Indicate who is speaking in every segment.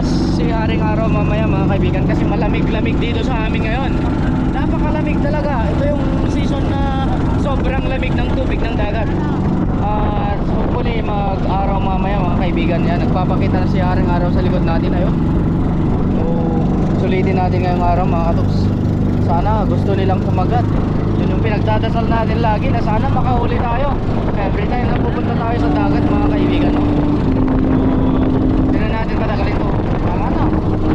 Speaker 1: lumabas si Haring Araw mamaya mga kaibigan kasi malamig-lamig dito sa amin ngayon. Napakalamig talaga. Ito yung season na sobrang lamig ng tubig ng dagat. At hopefully mag-araw mamaya mga kaibigan. Yan, nagpapakita na si Haring Araw sa likod natin. Ayun. So, sulitin natin ngayong araw mga katoks. Sana gusto nilang kumagat. Yun yung pinagdadasal natin lagi na sana makahuli tayo. Every time na pupunta tayo sa dagat mga kaibigan. No? Tingnan natin katagal ito. Tama na.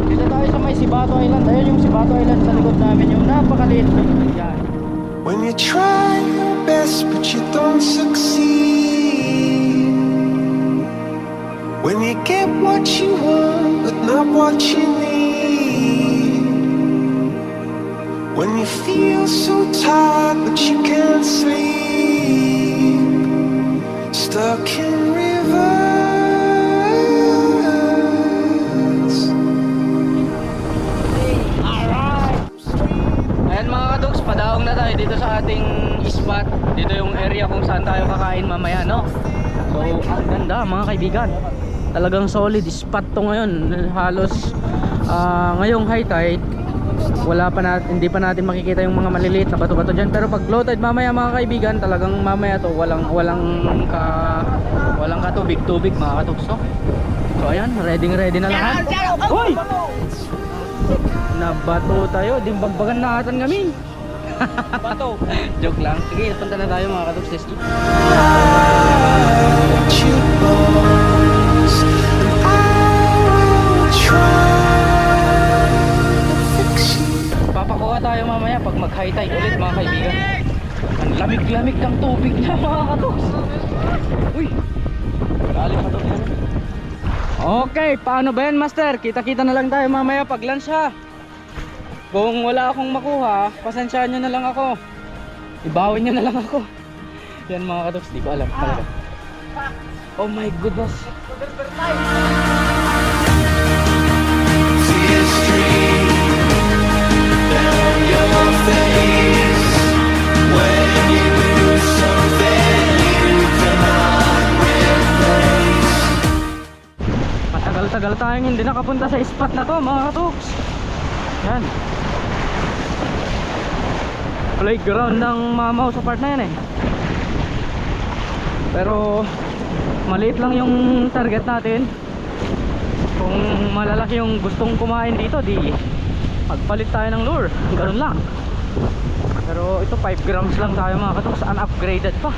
Speaker 1: Dito tayo sa may Sibato Island. Ayun yung Sibato Island sa likod namin. Yung napakaliit. Yan.
Speaker 2: When you try your best but you don't succeed. When you get what you want but not what you need. When you feel so tired but you can't sleep. Stuck in rivers.
Speaker 1: Padaong na tayo dito sa ating spot. Dito yung area kung saan tayo kakain mamaya, no? So, ang ganda mga kaibigan. Talagang solid spot to ngayon. Halos ah, ngayong high tide, wala pa natin, hindi pa natin makikita yung mga maliliit na bato-bato diyan. Pero pag low tide mamaya mga kaibigan, talagang mamaya to walang walang ka walang katubig-tubig mga kadogs. So, so ayan, ready ready na lahat. Hoy! Nabato tayo, dimbagbagan na atan kami. Bato. Joke lang. Sige, punta na tayo mga
Speaker 2: you.
Speaker 1: Papakuha tayo mamaya pag mag high tide ulit mga kaibigan. Ang lamig-lamig ng tubig na mga katoks. Uy. Galing pa. Okay, paano ba yan master? Kita-kita na lang tayo mamaya pag lunch ha. Kung wala akong makuha, pasensyaan nyo na lang ako. Ibawin nyo na lang ako. Yan mga katoks, di ko alam talaga. Oh my goodness.
Speaker 2: Stream down your face when you lose something you cannot replace.
Speaker 1: Matagal-tagal tayong hindi nakapunta sa spot na to mga katoks. Yan. Playground ng mamaw sa part na yan eh. Pero maliit lang yung target natin. Kung malalaki yung gustong kumain dito, di magpalit tayo ng lure. Ganun lang. Pero ito 5 grams lang tayo mga katoks. Unupgraded pa.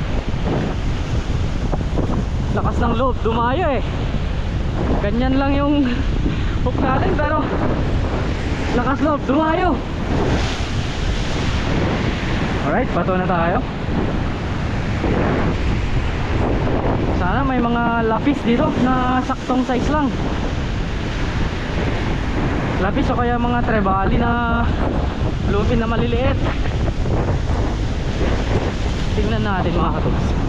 Speaker 1: Lakas ng loob, dumayo eh ganyan lang yung hook natin pero lakas loob, dumayo alright, bato na tayo. Sana may mga lapis dito na saktong size lang. Lapis o kaya mga trebali na lupin na maliliit. Tingnan natin mga katugs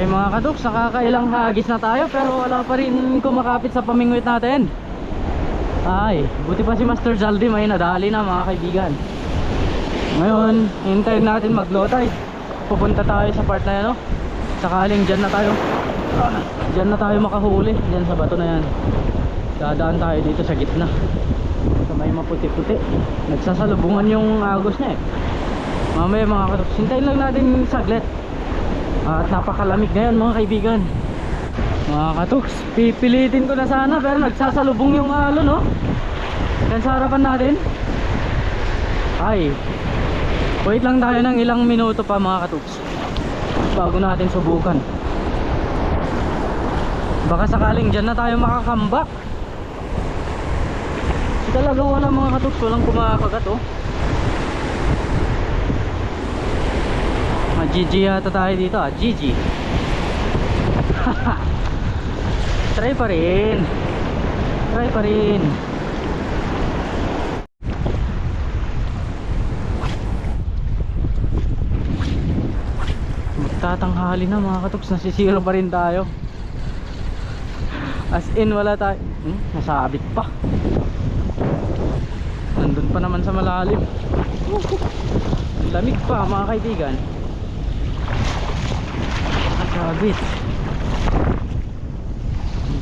Speaker 1: Okay mga kaduks, nakakailang hagis na tayo pero wala pa rin kumakapit sa pamingwit natin. Ay, buti pa si Master Zaldi may nadali na mga kaibigan. Ngayon, hintayin natin mag low tide. Pupunta tayo sa part na yan, no? Sakaling dyan na tayo. Ah, Dyan na tayo makahuli, dyan sa bato na yan. Dadaan tayo dito sa gitna. Sa may maputi-puti. Nagsasalubungan yung agos niya eh. Mamaya mga kaduks, hintayin lang natin saglit. At napakalamig ngayon mga kaibigan. Mga katuks Pipilitin ko na sana pero nagsasalubong yung alon no? Yan sa harapan natin. Ay Wait lang tayo ng ilang minuto pa mga katuks. Bago natin subukan. Baka sakaling dyan na tayo makakambak. Kasi talaga wala mga katuks Walang kumakagat oh Ma-GG yata tayo dito ah, GG Try pa rin Try pa rin Magtatanghali na mga katuks, nasisiro pa rin tayo. As in wala tayo. Hmm, nasabit pa. Nandun pa naman sa malalim. Lamig pa mga kaibigan. Nasabit.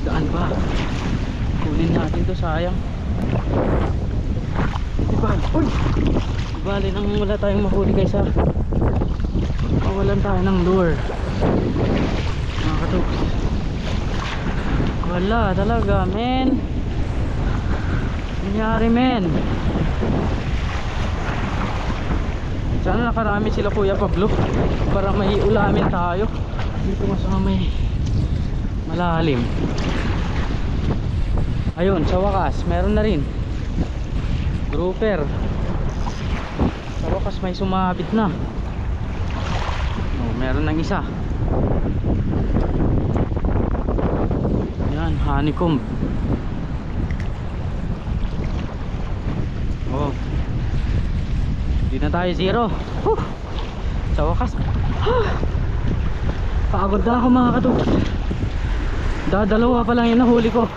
Speaker 1: Daan pa. Kunin natin to sayang. Diba? Uy! Bali nang wala tayong mahuli kaysa mawalan tayo ng lure. Mga. Wala talaga, men. Nangyari, men. Sana nakarami sila Kuya Pablo para may tayo. Dito nga sa may malalim. Ayun, sa wakas, meron na rin. Grouper. Sa wakas may sumabit na. Oh, meron ng isa. Yan, honeycomb. Oh. Hindi na tayo zero. Whew. Sa wakas. Pagod na ako mga katuks. Dadalawa pa lang yung nahuli ko.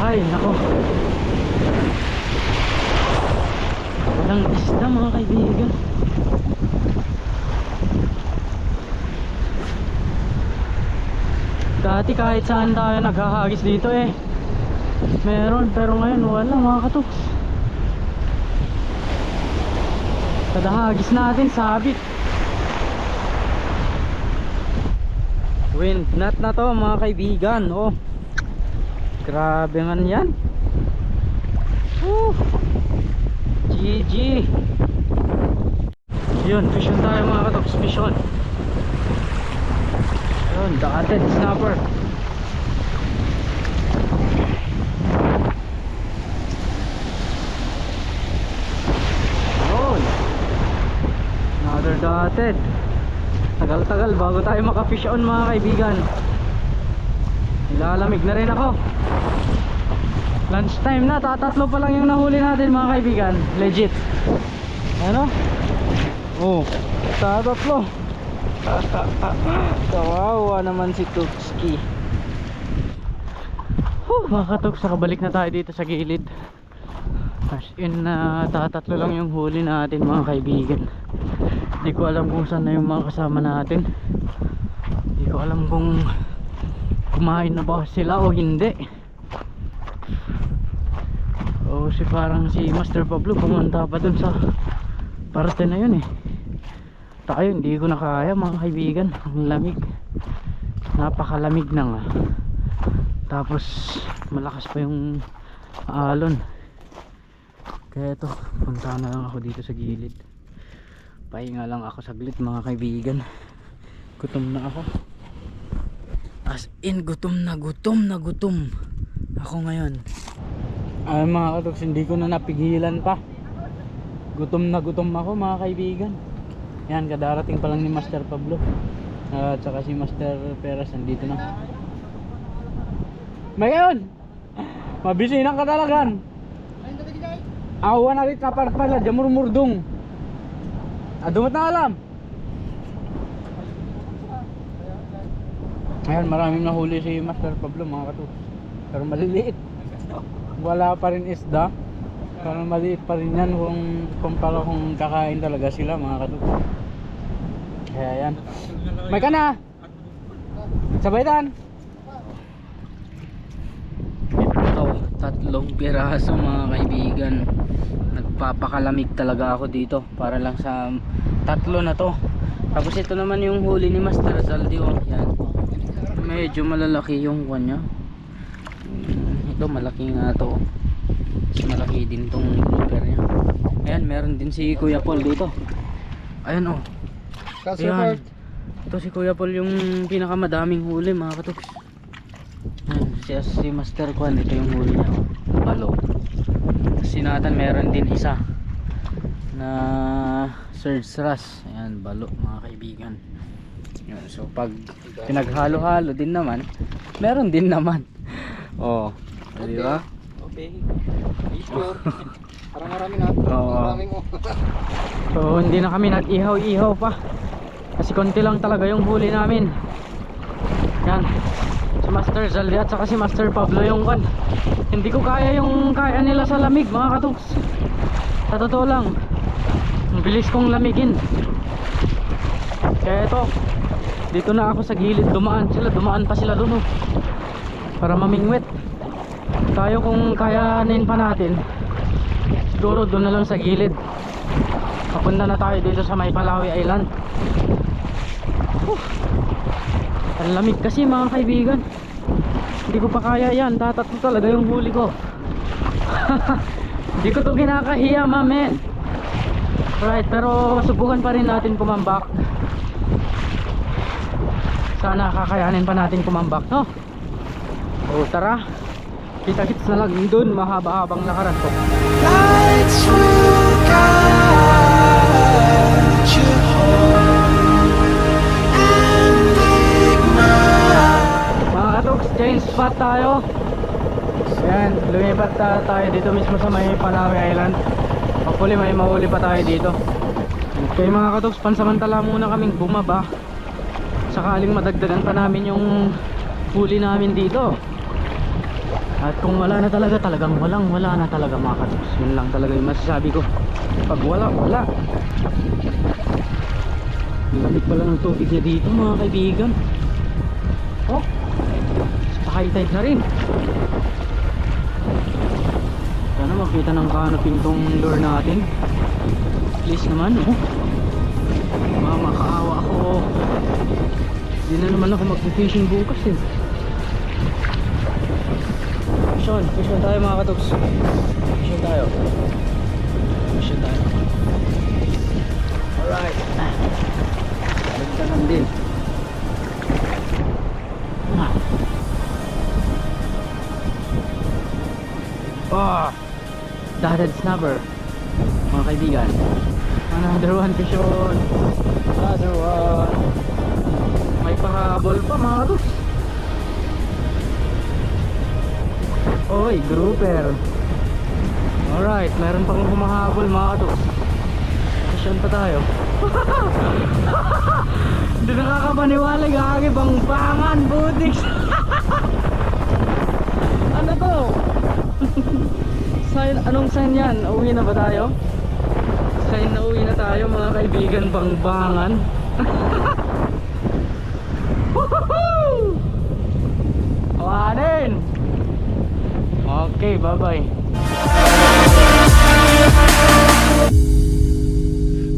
Speaker 1: Ay, nako. Walang isda mga kaibigan. Dati kahit saan tayo naghahagis dito eh. Meron, pero ngayon wala mga katuks. Kada hagis natin, sabit. Wind nut na to mga kaibigan. Oh. Grabe man yan. Woo. GG. Yun, fish on tayo mga katoks, fish on. Yun, daated snapper. Yun. Another dotted. Tagal-tagal bago tayo maka-fish on mga kaibigan. Nilalamig na rin ako. Lunch time na, tatatlo pa lang yung nahuli natin mga kaibigan. Legit. Ano? Oh, tatatlo. Kawawa naman si Tukski. Huh, mga katuks, nakabalik na tayo dito sa gilid. As in na tatatlo lang yung huli natin mga kaibigan. Hindi ko alam kung saan na yung mga kasama natin. Hindi ko alam kung kumain na ba sila o hindi. O si parang si Master Pablo pumunta pa dun sa parte na yun eh. Tayo hindi ko na kaya mga kaibigan. Ang lamig. Napakalamig na nga. Tapos malakas pa yung alon. Kaya ito, punta na lang ako dito sa gilid. Pahinga lang ako saglit mga kaibigan. Gutom na ako. As in gutom na gutom na gutom. Ako ngayon. Ay mga katoks, hindi ko na napigilan pa. Gutom na gutom ako mga kaibigan. Yan, kadarating pa lang ni Master Pablo. At saka si Master Peras nandito na. May ngayon! Mabisinan ka talagan! Awa na rin kapar pala, murdong. Adumat na alam. Ayan, maraming nahuli si Master Pablo mga katu. Pero maliliit. Wala pa rin isda. Pero maliit pa rin yan kung kumpara kung kakain talaga sila mga katu. Kaya yan. May ka na! Sabaytan! Ito, tatlong piraso mga kaibigan. Nagpapakalamig talaga ako dito para lang sa tatlo na to. Tapos ito naman yung huli ni Master Zaldi oh. Yan. Medyo malalaki yung kanya. Mm, Ito malaki nga to. Mas malaki din tong grouper niya. Ayan, meron din si Kuya Paul dito. Ayan oh. Ayan. Ito si Kuya Paul yung pinakamadaming huli mga katuks. Ayan, siya si Master Kwan, ito yung huli niya. oh. Balo. Si Nathan meron din isa na Surge Ras. Ayan, balo mga kaibigan. Yun, so pag pinaghalo-halo din naman, meron din naman. Oh, di ba?
Speaker 3: Okay. Sure. Parang marami na.
Speaker 1: Oo.
Speaker 3: Maraming oh.
Speaker 1: So hindi na kami nag-ihaw-ihaw pa Kasi konti lang talaga yung huli namin Yan Si Master Zaldi at saka si Master Pablo yung kan Hindi ko kaya yung kaya nila sa lamig mga katuks Sa totoo lang Ang bilis kong lamigin Kaya ito Dito na ako sa gilid dumaan sila Dumaan pa sila dun oh. Para mamingwit Tayo kung kayanin pa natin Siguro doon na lang sa gilid Papunta na tayo dito sa May Palawi Island. Whew. Ang lamig kasi mga kaibigan. Hindi ko pa kaya yan. Tatatlo talaga yung huli ko. Hindi ko to kinakahiya, mamen. Right, pero subukan pa rin natin kumambak. Sana kakayanin pa natin kumambak, no? O tara. Kita-kits na lang dun mahaba-habang lakaran ko.
Speaker 2: Lights will guide
Speaker 1: change spot tayo. Ayan, lumipat ta- tayo dito mismo sa may Palawi Island. Hopefully may mahuli pa tayo dito. Okay mga katoks, pansamantala muna kaming bumaba. Sakaling madagdagan pa namin yung huli namin dito. At kung wala na talaga, talagang walang wala na talaga mga katoks. Yun lang talaga yung masasabi ko. Pag wala, wala. Lamig pala ng tubig na dito mga kaibigan. Oh, high tide na rin. Sana makita ng canopy tong lure natin. Please naman oh. Mga makaawa ako. Hindi na naman ako mag-fishing bukas eh. Fishon fishon tayo mga katoks. Fishon tayo. Fishon tayo. Alright. Lagdagan din Oh, dotted snubber. Mga kaibigan. Another one fish on. Another one. May pahabol pa mga katos. Oy, grouper. Alright, meron pang humahabol mga katos. Fish on pa tayo. Hindi nakakapaniwala gagi bang bangan butik. ano to? sign, anong sign yan? Uwi na ba tayo? Sign na uwi na tayo mga kaibigan bangbangan. Awanin! Okay, bye-bye.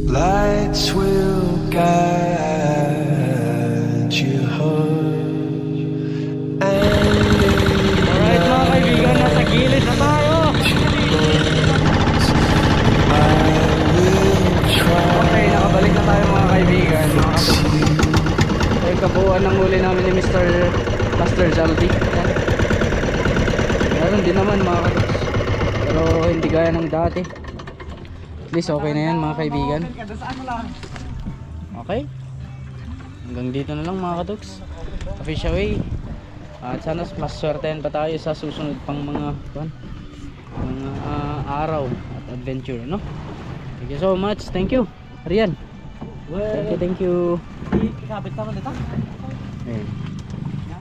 Speaker 2: Lights will guide
Speaker 1: kabuuan ng huli namin ni Mr. Master Jaldi. Yan. Meron din naman mga kapatid. Pero hindi gaya ng dati. At least okay na yan mga kaibigan. Okay. Hanggang dito na lang mga katuks. Fish away. At sana mas swertehan pa tayo sa susunod pang mga kuwan, mga ah, araw at adventure, no? Thank you so much. Thank you. Rian. Thank you, thank you.
Speaker 3: Ikabit naman ito.
Speaker 1: Ayun.